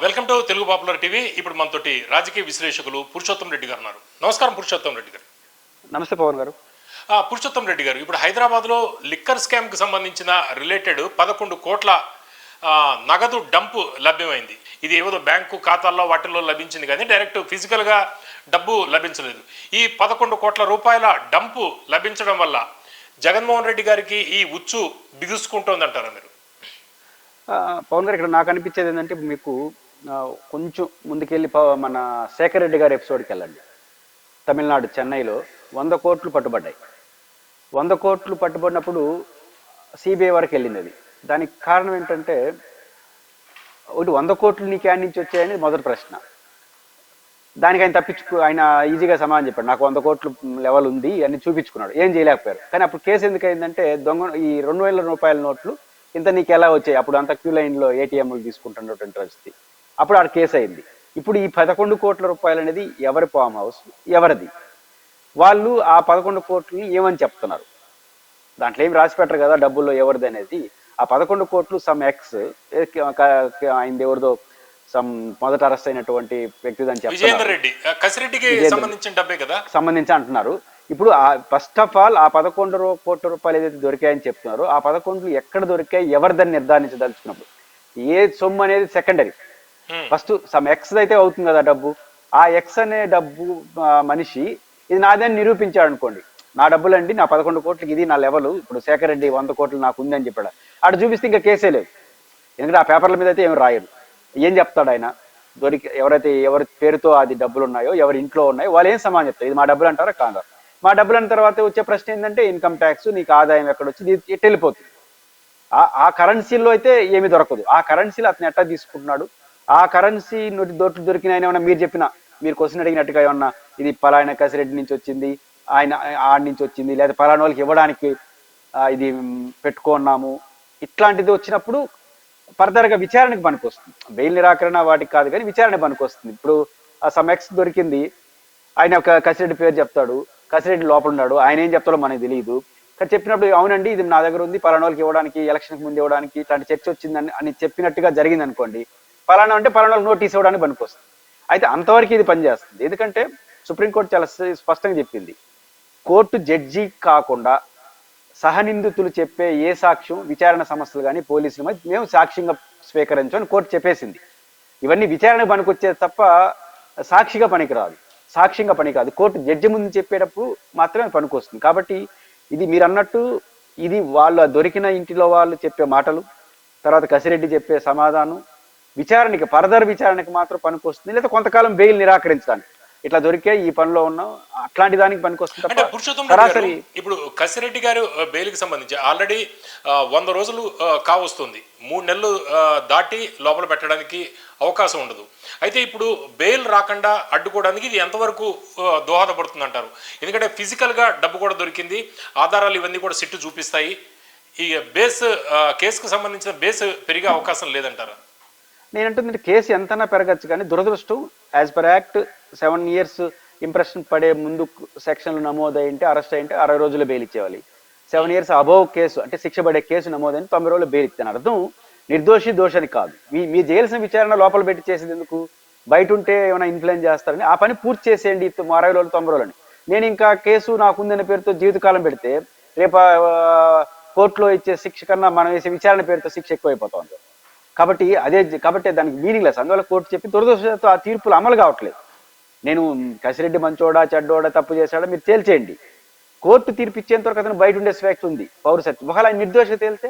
Welcome to Telugu popular TV. ఇప్పుడు మనతోటి రాజకీయ విశ్లేషకులు పురుషోత్తం రెడ్డి గారు ఉన్నారు. నమస్కారం పురుషోత్తం రెడ్డి గారు. నమస్తే పవన్ గారు. ఆ, పురుషోత్తం రెడ్డి గారు ఇప్పుడు హైదరాబాద్లో లిక్కర్ స్కామ్కి సంబంధించిన రిలేటెడ్ పదకొండు కోట్ల నగదు డంపు లభ్యమైంది. ఇది ఏదో బ్యాంకు ఖాతాల్లో వాటిల్లో లభించింది కానీ డైరెక్ట్ ఫిజికల్గా డబ్బు లభించలేదు. ఈ పదకొండు కోట్ల రూపాయల డంపు లభించడం వల్ల జగన్మోహన్ రెడ్డి గారికి ఈ ఉచ్చు బిగుసుకుంటోందంటారా మీరు? పవన్ గారు ఇక్కడ నాకు అనిపించేది ఏంటంటే మీకు కొంచెం ముందుకెళ్ళి మన శేఖర్ రెడ్డి గారి ఎపిసోడ్కి వెళ్ళండి. తమిళనాడు చెన్నైలో వంద కోట్లు పట్టుబడ్డాయి. వంద కోట్లు పట్టుబడినప్పుడు సిబిఐ వరకు వెళ్ళింది అది. దానికి కారణం ఏంటంటే ఒకటి వంద కోట్లు నీకు యాడ్ నుంచి వచ్చాయని మొదటి ప్రశ్న. దానికి ఆయన తప్పించుకు ఆయన ఈజీగా సమాధానం చెప్పాడు. నాకు వంద కోట్లు లెవెల్ ఉంది అని చూపించుకున్నాడు. ఏం చేయలేకపోయారు. కానీ అప్పుడు కేసు ఎందుకు దొంగ ఈ రెండు వేల రూపాయల నోట్లు ఇంత నీకు ఎలా వచ్చాయి? అప్పుడు అంత క్యూ లైన్లో ఏటీఎంలు తీసుకుంటున్నటువంటి పరిస్థితి. అప్పుడు ఆడ కేసు అయింది. ఇప్పుడు ఈ పదకొండు కోట్ల రూపాయలు అనేది ఎవరి ఫామ్ హౌస్? ఎవరిది? వాళ్ళు ఆ పదకొండు కోట్లని ఏమని చెప్తున్నారు? దాంట్లో ఏం రాసి పెట్టరు కదా డబ్బుల్లో ఎవరిది అనేది. ఆ పదకొండు కోట్లు సమ్ ఎక్స్ ఆయన ఎవరిదో? సమ్ మొదట అరెస్ట్ అయినటువంటి సంబంధించిన డబ్బే కదా? సంబంధించి అంటున్నారు. ఇప్పుడు ఫస్ట్ ఆఫ్ ఆల్ ఆ పదకొండు కోట్ల రూపాయలు ఏదైతే దొరికాయని చెప్తున్నారో ఆ పదకొండు ఎక్కడ దొరికాయి ఎవరిదని నిర్ధారించదలుచుకున్నప్పుడు? ఏ సొమ్ము అనేది సెకండరీ. ఫస్ట్ సమ్ ఎక్స్ అయితే అవుతుంది కదా డబ్బు. ఆ ఎక్స్ అనే డబ్బు మనిషి ఇది నాదని నిరూపించాడు అనుకోండి. నా డబ్బులండి నా పదకొండు కోట్లకి ఇది నా లెవెల్ ఇప్పుడు శేఖర్ రెడ్డి వంద కోట్లు నాకు ఉందని చెప్పాడు. ఆడు చూపిస్తే ఇంకా కేసే లేదు. ఎందుకంటే ఆ పేపర్ల మీద అయితే ఏమి రాయరు ఏం చెప్తాడు ఆయన? దొరికి ఎవరైతే ఎవరి పేరుతో అది డబ్బులు ఉన్నాయో ఎవరి ఇంట్లో ఉన్నాయో వాళ్ళు ఏం సమాధానం చెప్తారు? ఇది మా డబ్బులు అంటారా? కాదా? మా డబ్బులు అన్న తర్వాత వచ్చే ప్రశ్న ఏంటంటే ఇన్కమ్ ట్యాక్స్ నీకు ఆదాయం ఎక్కడ వచ్చింది ఇది వెళ్ళిపోతుంది. ఆ ఆ కరెన్సీలో అయితే ఏమి దొరకదు. ఆ కరెన్సీలో అతను ఎట్టా తీసుకుంటున్నాడు? ఆ కరెన్సీ నోటి దోట్లు దొరికిన ఆయన ఏమన్నా మీరు చెప్పిన మీరు క్వశ్చన్ అడిగినట్టుగా ఏమన్నా ఇది పలానా కసిరెడ్డి నుంచి వచ్చింది ఆయన ఆడి నుంచి వచ్చింది లేదా పలానా వాళ్ళకి ఇవ్వడానికి ఇది పెట్టుకున్నాము ఇట్లాంటిది వచ్చినప్పుడు ఫర్దర్గా విచారణకు పనికొస్తుంది. బెయిల్ నిరాకరణ వాటికి కాదు కానీ విచారణ పనికొస్తుంది. ఇప్పుడు ఆ సమ్ ఎక్స్ దొరికింది ఆయన ఒక కసిరెడ్డి పేరు చెప్తాడు కసిరెడ్డి లోపల ఉన్నాడు. ఆయన ఏం చెప్తాడో మనకు తెలియదు కానీ చెప్పినప్పుడు అవునండి ఇది నా దగ్గర ఉంది పలానా వాళ్ళకి ఇవ్వడానికి ఎలక్షన్కి ముందు ఇవ్వడానికి ఇట్లాంటి చర్చ వచ్చిందని అని చెప్పినట్టుగా జరిగింది అనుకోండి పలానా అంటే పలానా నోటీస్ ఇవ్వడానికి పనికొస్తుంది. అయితే అంతవరకు ఇది పనిచేస్తుంది. ఎందుకంటే సుప్రీంకోర్టు చాలా స్పష్టంగా చెప్పింది. కోర్టు జడ్జి కాకుండా సహనిందితులు చెప్పే ఏ సాక్ష్యం విచారణ సంస్థలు కానీ పోలీసులు మేము సాక్ష్యంగా స్వీకరించమని కోర్టు చెప్పేసింది. ఇవన్నీ విచారణ పనికొచ్చేది తప్ప సాక్షిగా పనికిరాదు. సాక్ష్యంగా పని కాదు. కోర్టు జడ్జి ముందు చెప్పేటప్పుడు మాత్రమే పనికొస్తుంది కాబట్టి ఇది మీరు అన్నట్టు ఇది వాళ్ళ దొరికిన ఇంటిలో వాళ్ళు చెప్పే మాటలు తర్వాత కసిరెడ్డి చెప్పే సమాధానం విచారణకి ఫర్దర్ విచారణకి మాత్రం పనికొస్తుంది లేదా కొంతకాలం బెయిల్ నిరాకరించడానికి. ఇట్లా దొరికే ఈ పనిలో ఉన్నాం. అట్లాంటి దానికి పనికొస్తుంది సరాసరి ఇప్పుడు కసిరెడ్డి గారు బెయిల్కి సంబంధించి ఆల్రెడీ వంద రోజులు కావస్తుంది. మూడు నెలలు దాటి లోపల పెట్టడానికి అవకాశం ఉండదు. అయితే ఇప్పుడు బెయిల్ రాకుండా అడ్డుకోవడానికి ఇది ఎంతవరకు దోహదపడుతుంది అంటారు ఎందుకంటే ఫిజికల్గా డబ్బు కూడా దొరికింది ఆధారాలు ఇవన్నీ కూడా సిట్టు చూపిస్తాయి. ఈ బేస్ కేసుకు సంబంధించిన బేస్ పెరిగే అవకాశం లేదంటారా? నేను అంటుంది కేసు ఎంతైనా పెరగచ్చు కానీ దురదృష్టం as per act seven years impression పడే ముందు సెక్షన్లు నమోదైంటే అరెస్ట్ అయింటే అరవై రోజులు బెయిల్ ఇచ్చేవాలి సెవెన్ ఇయర్స్ అబోవ్ కేసు అంటే శిక్ష పడే కేసు నమోదైన తొంభై రోజులు బెయిల్ ఇచ్చాను. అర్థం? నిర్దోషి దోషని కాదు. మీ మీ చేయాల్సిన విచారణ లోపల పెట్టి చేసేది ఎందుకు? బయట ఉంటే ఏమైనా ఇన్ఫ్లుయెన్స్ చేస్తారని. ఆ పని పూర్తి చేసేయండి అరవై రోజులు తొంభై రోజులని. నేను ఇంకా కేసు నాకుందనే పేరుతో జీవితకాలం పెడితే రేపు కోర్టులో ఇచ్చే శిక్ష కన్నా మనం వేసే విచారణ పేరుతో శిక్ష ఎక్కువైపోతుంది కాబట్టి అదే కాబట్టి దానికి మీనింగ్ లెస్ అందువల్ల కోర్టు చెప్పి దురదృష్టంతో ఆ తీర్పులు అమలు కావట్లేదు. నేను కసిరెడ్డి మంచోడా చెడ్డోడా తప్పు చేశాడా మీరు తేల్చేయండి. కోర్టు తీర్పు ఇచ్చేంత వరకు అతను బయట ఉండే స్వేచ్ఛ ఉంది. పౌరసత్వం ఒకవేళ ఆయన నిర్దోషిగా తేలితే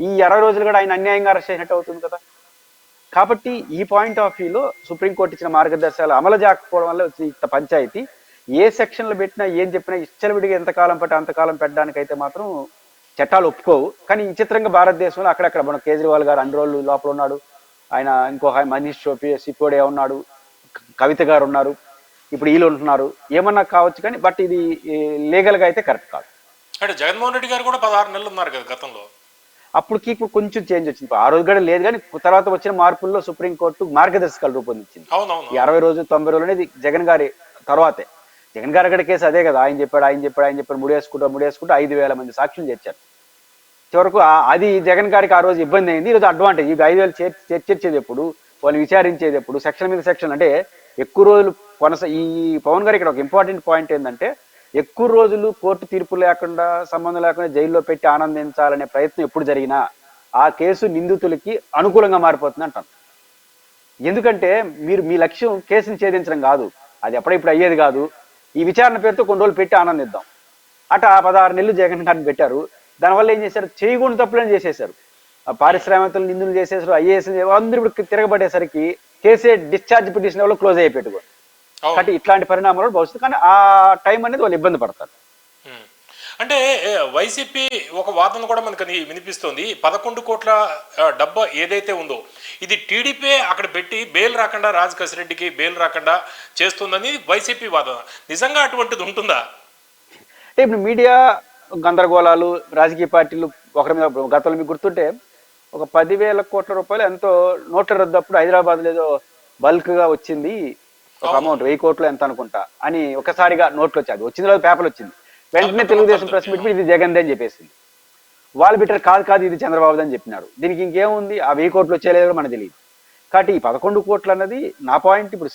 ఈ అరవై రోజులు కూడా ఆయన అన్యాయంగా అరెస్ట్ చేసినట్టు అవుతుంది కదా. కాబట్టి ఈ పాయింట్ ఆఫ్ వ్యూలో సుప్రీంకోర్టు ఇచ్చిన మార్గదర్శకాలు అమలు చేయకపోవడం వల్ల వచ్చిన ఇంత పంచాయతీ ఏ సెక్షన్లు పెట్టినా ఏం చెప్పినా ఇచ్చలవిడిగా ఎంతకాలం పట్టి అంతకాలం పెట్టడానికైతే మాత్రం చట్టాలు ఒప్పుకోవు. కానీ విచిత్రంగా భారతదేశంలో అక్కడక్కడ మన కేజ్రీవాల్ గారు అన్ని రోజులు లోపల ఉన్నాడు. ఆయన ఇంకో మనీష్ షోపి సిపోడే ఉన్నాడు. కవిత గారు ఉన్నారు. ఇప్పుడు వీళ్ళు ఉంటున్నారు. ఏమన్నా కావచ్చు కానీ బట్ ఇది లీగల్గా అయితే కరెక్ట్ కాదు. అంటే జగన్మోహన్ రెడ్డి గారు కూడా పదహారు నెలలు ఉన్నారు కదా గతంలో. అప్పటికి ఇప్పుడు కొంచెం చేంజ్ వచ్చింది. ఆ రోజు కూడా లేదు కానీ తర్వాత వచ్చిన మార్పుల్లో సుప్రీంకోర్టు మార్గదర్శకాలు రూపొందించింది. ఈ అరవై రోజులు తొంభై రోజులు అనేది జగన్ గారి తర్వాతే. జగన్ గారి అక్కడ కేసు అదే కదా. ఆయన చెప్పాడు ఆయన చెప్పాడు ఆయన చెప్పాడు ముడేసుకుంటూ ముడేసుకుంటూ ఐదు వేల మంది సాక్షులు చేర్చారు చివరకు అది జగన్ గారికి ఆ రోజు ఇబ్బంది అయింది. ఈరోజు అడ్వాంటేజ్ ఈ ఐదు వేలు చేర్చి చేర్చేది ఎప్పుడు వాళ్ళు విచారించేది ఎప్పుడు సెక్షన్ మీద సెక్షన్ అంటే ఎక్కువ రోజులు కొనస ఈ పవన్ గారు ఇక్కడ ఒక ఇంపార్టెంట్ పాయింట్ ఏంటంటే ఎక్కువ రోజులు కోర్టు తీర్పు లేకుండా సంబంధం లేకుండా జైల్లో పెట్టి ఆనందించాలనే ప్రయత్నం ఎప్పుడు జరిగినా ఆ కేసు నిందితులకి అనుకూలంగా మారిపోతుంది అంటాను ఎందుకంటే మీరు మీ లక్ష్యం కేసుని ఛేదించడం కాదు. అది ఎప్పుడప్పుడు అయ్యేది కాదు. ఈ విచారణ పేరుతో కొన్ని రోజులు పెట్టి ఆనందిద్దాం. అట ఆ పదహారు నెలలు జగన్ గారిని పెట్టారు. దానివల్ల ఏం చేశారు? చేయకూడని తప్పులను చేసేశారు. ఆ పారిశ్రామికలు నిందులు చేసేసారు ఐఏఎస్ అందరూ ఇప్పుడు తిరగబడేసరికి కేసే డిశ్చార్జ్ పిటిషన్ వల్ల క్లోజ్ అయిపోయి అవును. కాబట్టి ఇట్లాంటి పరిణామాలు భవిష్యత్తు కానీ ఆ టైం అనేది వాళ్ళు ఇబ్బంది పడతారు. అంటే వైసీపీ ఒక వాదన కూడా మనకు వినిపిస్తోంది. పదకొండు కోట్ల డబ్బా ఏదైతే ఉందో ఇది టీడీపీ అక్కడ పెట్టి బెయిల్ రాకుండా రాజ్ కసిరెడ్డికి బెయిల్ రాకుండా చేస్తుందని వైసీపీ వాదన. నిజంగా అటువంటిది ఉంటుందా? అంటే ఇప్పుడు మీడియా గందరగోళాలు రాజకీయ పార్టీలు ఒకరి మీద గతంలో మీకు గుర్తుంటే ఒక పదివేల కోట్ల రూపాయలు ఎంతో నోట్ల రద్దు అప్పుడు హైదరాబాద్ ఏదో బల్క్గా వచ్చింది. ఒక అమౌంట్ వెయ్యి కోట్లు ఎంత అనుకుంటా అని ఒకసారిగా నోట్లు వచ్చాది వచ్చింది రోజు పేపర్ వచ్చింది. వెంటనే తెలుగుదేశం ప్రెస్ మీట్ ఇది జగన్ అని చెప్పేసింది. వాళ్ళు పెట్టారు కాదు కాదు ఇది చంద్రబాబు అని చెప్పినారు. దీనికి ఇంకేముంది? ఆ వెయ్యి కోట్లు వచ్చేలేదో మనకు తెలియదు. కాబట్టి ఈ పదకొండు కోట్లు అన్నది నా పాయింట్ ఇప్పుడు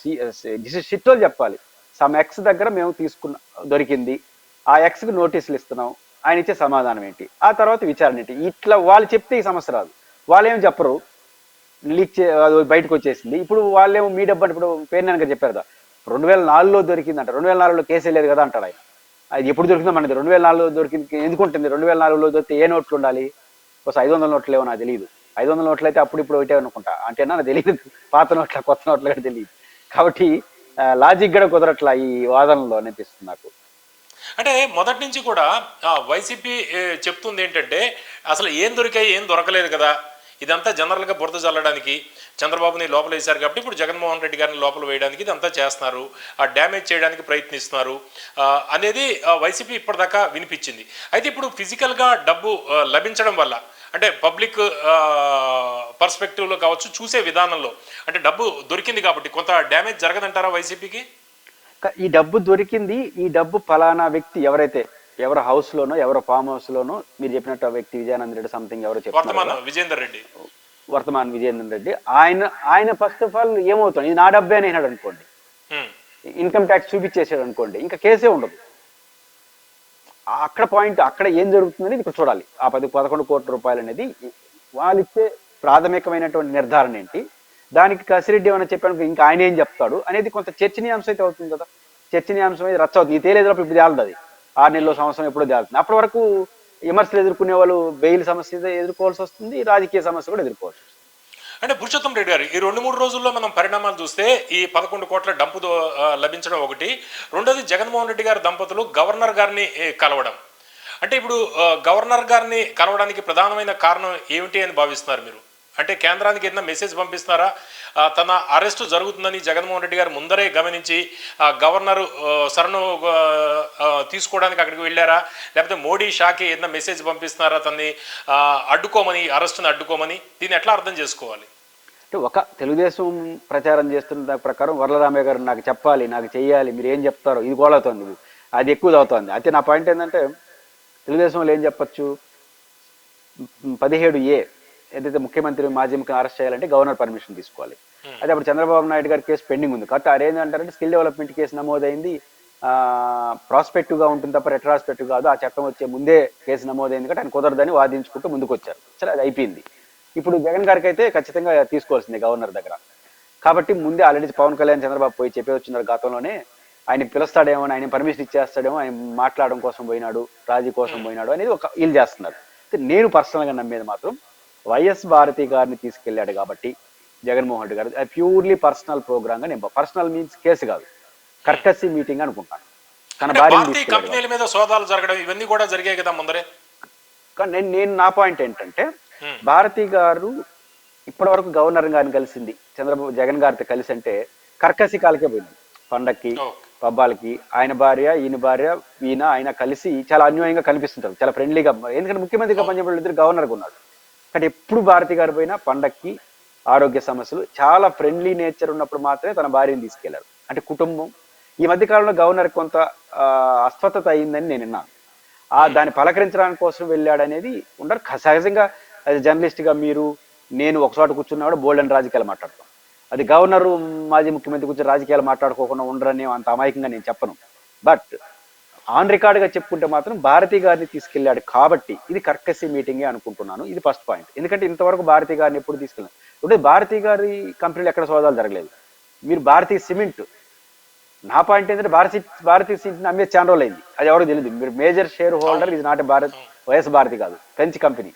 సిట్టోలు చెప్పాలి. సమ్ ఎక్స్ దగ్గర మేము తీసుకున్న దొరికింది. ఆ ఎక్స్కి నోటీసులు ఇస్తున్నాం. ఆయన ఇచ్చే సమాధానం ఏంటి? ఆ తర్వాత విచారణ ఏంటి? ఇట్లా వాళ్ళు చెప్తే ఈ సమస్య రాదు. వాళ్ళు ఏం చెప్పరు? లీక్ చే అది బయటకు వచ్చేసింది. ఇప్పుడు వాళ్ళేమో మీ డబ్బు అంటే ఇప్పుడు పేరు చెప్పారు కదా. రెండు వేల నాలుగులో దొరికిందంట. రెండు వేల నాలుగులో కేసు లేదు కదా అంటాడు ఆయన. అది ఎప్పుడు దొరికిందో మనది రెండు వేల నాలుగులో దొరికింది ఎందుకు ఉంటుంది? రెండు వేల నాలుగులో దొరికితే ఏ నోట్లు ఉండాలి? ఒక ఐదు వందల నోట్లు ఏమో నాకు తెలియదు ఐదు వందల నోట్లు అయితే అప్పుడు ఇప్పుడు ఒకటే అనుకుంటా. అంటే నాకు తెలియదు పాత నోట్ల కొత్త నోట్లు కూడా తెలియదు కాబట్టి లాజిక్ కూడా కుదరట్లా ఈ వాదనలో అనిపిస్తుంది నాకు. అంటే మొదటి నుంచి కూడా వైసీపీ చెప్తుంది ఏంటంటే అసలు ఏం దొరికాయి ఏం దొరకలేదు కదా. ఇదంతా జనరల్గా బురద చల్లడానికి చంద్రబాబుని లోపల వేశారు కాబట్టి ఇప్పుడు జగన్మోహన్ రెడ్డి గారిని లోపల వేయడానికి ఇదంతా చేస్తున్నారు. ఆ డ్యామేజ్ చేయడానికి ప్రయత్నిస్తున్నారు. అనేది వైసీపీ ఇప్పటిదాకా వినిపించింది. అయితే ఇప్పుడు ఫిజికల్గా డబ్బు లభించడం వల్ల అంటే పబ్లిక్ పర్స్పెక్టివ్లో కావచ్చు చూసే విధానంలో అంటే డబ్బు దొరికింది కాబట్టి కొంత డ్యామేజ్ జరగదంటారా వైసీపీకి? ఈ డబ్బు దొరికింది ఈ డబ్బు ఫలానా వ్యక్తి ఎవరైతే ఎవరి హౌస్ లోనో ఎవరి ఫామ్ హౌస్ లోనో మీరు చెప్పినట్టు ఆ వ్యక్తి విజయానంద రెడ్డి సంథింగ్ ఎవరో చెప్తున్నారు వర్తమాన విజేందర్ రెడ్డి. వర్తమాన్ విజయేంద్ర రెడ్డి. ఆయన ఆయన ఫస్ట్ ఆఫ్ ఆల్ ఏమవుతుంది ఇది నా డబ్బే అని అయినాడు అనుకోండి. ఇన్కమ్ ట్యాక్స్ చూపించేసాడు అనుకోండి ఇంకా కేసే ఉండదు. అక్కడ పాయింట్ అక్కడ ఏం జరుగుతుందని ఇప్పుడు చూడాలి. ఆ పది పదకొండు కోట్ల రూపాయలు అనేది వాళ్ళు ఇచ్చే ప్రాథమికమైనటువంటి నిర్ధారణ ఏంటి? దానికి కసిరెడ్డి ఏమైనా చెప్పాను ఇంకా ఆయన ఏం చెప్తాడు అనేది కొంత చర్చనీయాంశం అయితే అవుతుంది కదా. చర్చనీయాంశం అయితే రచ్చ అవుతుంది. ఈ తేలేదు ఇప్పుడు తేలదు అది. ఆరు నెలలో సంవత్సరం ఎప్పుడో తేలుతుంది. అప్పటి వరకు విమర్శలు ఎదుర్కొనే వాళ్ళు బెయిల్ సమస్య ఎదుర్కోవాల్సి వస్తుంది రాజకీయ సమస్య కూడా ఎదుర్కోవాల్సి వస్తుంది. అంటే పురుషోత్తం రెడ్డి గారు ఈ రెండు మూడు రోజుల్లో మనం పరిణామాలు చూస్తే ఈ పదకొండు కోట్ల డంపు లభించడం ఒకటి. రెండోది జగన్మోహన్ రెడ్డి గారి దంపతులు గవర్నర్ గారిని కలవడం. అంటే ఇప్పుడు గవర్నర్ గారిని కలవడానికి ప్రధానమైన కారణం ఏమిటి అని భావిస్తున్నారు మీరు? అంటే కేంద్రానికి ఏదైనా మెసేజ్ పంపిస్తున్నారా? తన అరెస్టు జరుగుతుందని జగన్మోహన్ రెడ్డి గారు ముందరే గమనించి ఆ, గవర్నర్ ఆ, తీసుకోవడానికి అక్కడికి వెళ్ళారా? లేకపోతే మోడీ షాకి ఏదైనా మెసేజ్ పంపిస్తున్నారా తనని? అడ్డుకోమని అరెస్టుని అడ్డుకోమని? దీన్ని ఎట్లా అర్థం చేసుకోవాలి? అంటే ఒక తెలుగుదేశం ప్రచారం చేస్తున్న దాని ప్రకారం వరలరామయ్య గారు నాకు చెప్పాలి నాకు చెయ్యాలి మీరు ఏం చెప్తారో ఇది గోళవుతుంది అది ఎక్కువ అవుతుంది అయితే నా పాయింట్ ఏంటంటే తెలుగుదేశంలో ఏం చెప్పచ్చు? పదిహేడు ఏ ఏదైతే ముఖ్యమంత్రి మాజీ ముఖ్యం అరెస్ట్ చేయాలంటే గవర్నర్ పర్మిషన్ తీసుకోవాలి. అదే అప్పుడు చంద్రబాబు నాయుడు గారి కేసు పెండింగ్ ఉంది. కాబట్టి అదేంటి అంటారంటే స్కిల్ డెవలప్మెంట్ కేసు నమోదైంది. ప్రాస్పెక్టివ్గా ఉంటుంది తప్ప రెట్రాస్పెక్టివ్ కాదు. ఆ చట్టం వచ్చే ముందే కేసు నమోదైంది కాబట్టి ఆయన కుదరదని వాదించుకుంటూ ముందుకు వచ్చారు సరే అది అయిపోయింది. ఇప్పుడు జగన్ గారికి అయితే ఖచ్చితంగా తీసుకోవాల్సిందే గవర్నర్ దగ్గర. కాబట్టి ముందే ఆల్రెడీ పవన్ కళ్యాణ్ చంద్రబాబు పోయి చెప్పి వచ్చినారు గతంలోనే. ఆయన పిలుస్తాడేమో ఆయన పర్మిషన్ ఇచ్చేస్తాడేమో ఆయన మాట్లాడడం కోసం పోయినాడు రాజీ కోసం పోయినాడు అనేది ఒక వీళ్ళు చేస్తున్నారు. అయితే నేను పర్సనల్గా నమ్మేది మాత్రం వైఎస్ భారతి గారిని తీసుకెళ్ళాడు కాబట్టి జగన్మోహన్ రెడ్డి గారు. అది ప్యూర్లీ పర్సనల్ ప్రోగ్రామ్గా నేను పర్సనల్ మీన్స్ కేసు కాదు. కర్కసీ మీటింగ్ అనుకుంటాను. తన తీసుకెళ్ళాడు కంపెనీల మీద సోదాలు జరగడం ఇవన్నీ కూడా జరిగాయి కదా ముందరే? కానీ నేను నేను నా పాయింట్ ఏంటంటే. భారతి గారు ఇప్పటి వరకు గవర్నర్ గారిని కలిసింది చంద్రబాబు జగన్ గారితో కలిసి అంటే కర్కసి కాలకే పోయింది. పండక్కి. పబ్బాలకి ఆయన భార్య ఈయన భార్య ఈయన ఆయన కలిసి చాలా అన్యోన్యంగా కనిపిస్తుంటారు. చాలా ఫ్రెండ్లీగా ఎందుకంటే ముఖ్యమంత్రిగా పనిచేయడం ఇద్దరు గవర్నర్గా ఉన్నాడు కానీ ఎప్పుడు భారతి గారు పోయినా పండక్కి ఆరోగ్య సమస్యలు చాలా ఫ్రెండ్లీ నేచర్ ఉన్నప్పుడు మాత్రమే తన భార్యను తీసుకెళ్ళారు. అంటే కుటుంబం. ఈ మధ్య కాలంలో గవర్నర్ కొంత అస్వస్థత అయిందని నేను విన్నాను. ఆ దాన్ని పలకరించడానికి కోసం వెళ్ళాడు అనేది ఉండరు సహజంగా అది జర్నలిస్ట్గా మీరు నేను ఒక చోట కూర్చున్నా కూడా బోల్డ్ అండ్ రాజకీయాలు మాట్లాడతాం. అది గవర్నరు మాజీ ముఖ్యమంత్రి గురించి రాజకీయాలు మాట్లాడుకోకుండా ఉండరని అంత అమాయకంగా నేను చెప్పను. బట్ ఆన్ రికార్డ్గా చెప్పుకుంటే మాత్రం భారతి గారిని తీసుకెళ్ళాడు కాబట్టి ఇది కర్కసీ మీటింగే అనుకుంటున్నాను. ఇది ఫస్ట్ పాయింట్. ఎందుకంటే ఇంతవరకు భారతి గారిని ఎప్పుడు తీసుకెళ్ళాను ఇప్పుడు భారతి గారి కంపెనీలు ఎక్కడ సోదాలు జరగలేదు. మీరు భారతీయ సిమెంట్. నా పాయింట్ ఏంటంటే భారతీ భారతీయ సిమెంట్ అమ్మే చాలా రోజులు అయింది. అది ఎవరో తెలియదు మీరు మేజర్ షేర్ హోల్డర్ ఇది నాటి భారత్ వైఎస్ భారతి కాదు. French company.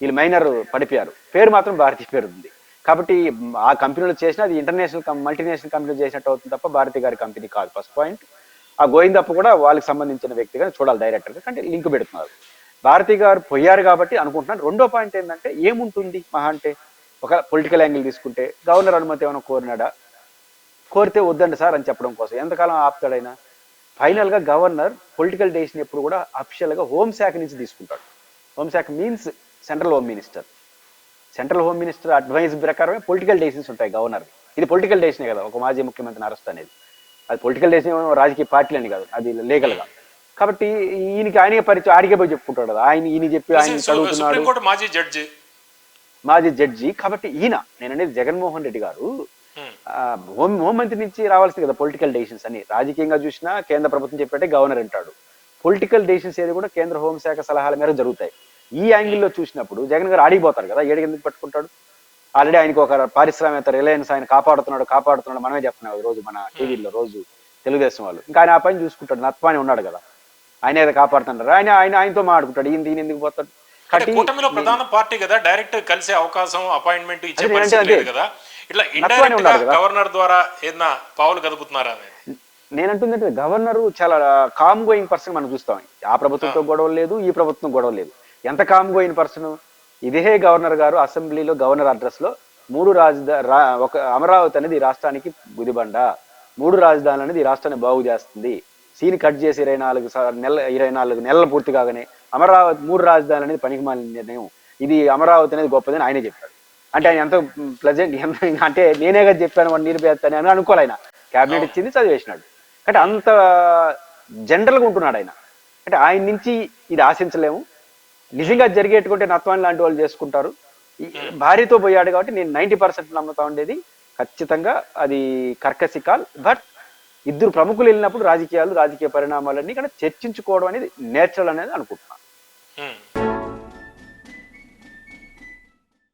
వీళ్ళు మైనర్ పడిపోయారు. పేరు మాత్రం భారతీయ పేరు ఉంది. కాబట్టి ఆ కంపెనీలో చేసిన అది ఇంటర్నేషనల్ మల్టీనేషనల్ కంపెనీలో చేసినట్టు అవుతుంది తప్ప భారతి గారి కంపెనీ కాదు. First point. ఆ గోవిందప్ప కూడా వాళ్ళకి సంబంధించిన వ్యక్తిగా చూడాలి డైరెక్టర్గా అంటే లింక్ పెడుతున్నారు. భారతి గారు పోయారు కాబట్టి అనుకుంటున్నాను. రెండో పాయింట్ ఏంటంటే ఏముంటుంది మహా అంటే? ఒక పొలిటికల్ యాంగిల్ తీసుకుంటే గవర్నర్ అనుమతి ఏమైనా కోరినాడా? కోరితే వద్దండి సార్ అని చెప్పడం కోసం. ఎంతకాలం ఆపుతాడైనా? ఫైనల్గా గవర్నర్ పొలిటికల్ డెసిషన్ ఎప్పుడు కూడా అఫీషియల్గా హోంశాఖ నుంచి తీసుకుంటాడు. హోంశాఖ means central home minister central home minister advice ప్రకారమే పొలిటికల్ డెసిషన్స్ ఉంటాయి గవర్నర్ ఇది పొలిటికల్ డెసిషనే కదా? ఒక మాజీ ముఖ్యమంత్రిని అరెస్ట్ అనేది. అది పొలిటికల్ డెసిషన్ రాజకీయ పార్టీలు అని కాదు అది లీగల్గా కాబట్టి ఈయనకి ఆయనే పరిచయం ఆడికే పోయి చెప్పుకుంటాడు కదా. ఆయన ఈయన చెప్పి ఆయన చదువుతున్నాడు. మాజీ జడ్జి. మాజీ జడ్జి కాబట్టి ఈయన నేను అనేది జగన్మోహన్ రెడ్డి గారు హ్మ్. హోంమంత్రి నుంచి రావాల్సింది కదా పొలిటికల్ డెసిషన్స్ అని రాజకీయంగా చూసినా కేంద్ర ప్రభుత్వం చెప్పేటే గవర్నర్ అంటాడు. పొలిటికల్ డెసిషన్స్ ఏది కూడా కేంద్ర హోంశాఖ సలహాల మేరకు జరుగుతాయి. ఈ యాంగిల్లో చూసినప్పుడు జగన్ గారు ఆడిపోతారు కదా ఏడికి ఎందుకు పట్టుకుంటాడు? ఆల్రెడీ ఆయనకు ఒక పారిశ్రామిక రిలయన్స్ ఆయన కాపాడుతున్నాడు కాపాడుతున్నాడు మనమే చెప్తున్నాం రోజు మన టీవీలో రోజు తెలుగుదేశం వాళ్ళు. ఇంకా ఆయన ఆ పని చూసుకుంటాడు నత్వాని ఉన్నాడు కదా. ఆయన ఏదో కాపాడుతుంటారు ఆయన ఆయన ఆయనతో మాట్లాడుకుంటాడు ఈయన దీని ఎందుకు పోతాడు? కూటమిలో ప్రధాన పార్టీ కదా డైరెక్ట్ కలిసే అవకాశం అపాయింట్మెంట్ ఇచ్చే పరిస్థితి. లేదు కదా. ఇట్లా ఇండైరెక్ట్గా. గవర్నర్ ద్వారా ఏదైనా పావులు కదుపుతున్నారా నేనంటుందంటే గవర్నర్ చాలా కామ్ గోయింగ్ పర్సన్ మనం చూస్తాం. ఆ ప్రభుత్వంతో గొడవ లేదు ఈ ప్రభుత్వం గొడవ లేదు. ఎంత కామ్ గోయింగ్ పర్సన్ ఇదే గవర్నర్ గారు అసెంబ్లీలో గవర్నర్ అడ్రస్లో మూడు రాజధా రా ఒక అమరావతి అనేది ఈ రాష్ట్రానికి గుదిబండ మూడు రాజధానులు అనేది ఈ రాష్ట్రాన్ని బాగు చేస్తుంది. సీన్ కట్ చేసి ఇరవై నాలుగు నెల ఇరవై నాలుగు నెలలు పూర్తి కాగానే అమరావతి మూడు రాజధానులు అనేది పనికి మాలిన నిర్ణయం. ఇది అమరావతి అనేది గొప్పదని ఆయనే చెప్పాడు. అంటే ఆయన ఎంత ప్లజెంట్ అంటే నేనే కదా చెప్పాను వాడిని నిరూపిస్తాను అని అనుకోవాలి ఆయన. క్యాబినెట్ ఇచ్చింది చదివేసినాడు. అంటే అంత జనరల్గా ఉంటున్నాడు ఆయన. అంటే ఆయన నుంచి ఇది ఆశించలేము. నిజంగా జరిగేటువంటి నత్వాన్ని లాంటి వాళ్ళు చేసుకుంటారు. భార్యతో పోయాడు కాబట్టి నేను నైంటీ పర్సెంట్ నమ్ముతా ఉండేది. ఖచ్చితంగా అది కర్కసి కాల్. బట్ ఇద్దరు ప్రముఖులు వెళ్ళినప్పుడు రాజకీయాలు రాజకీయ పరిణామాలన్నీ ఇక్కడ చర్చించుకోవడం అనేది నేచురల్ అనేది అనుకుంటున్నాను.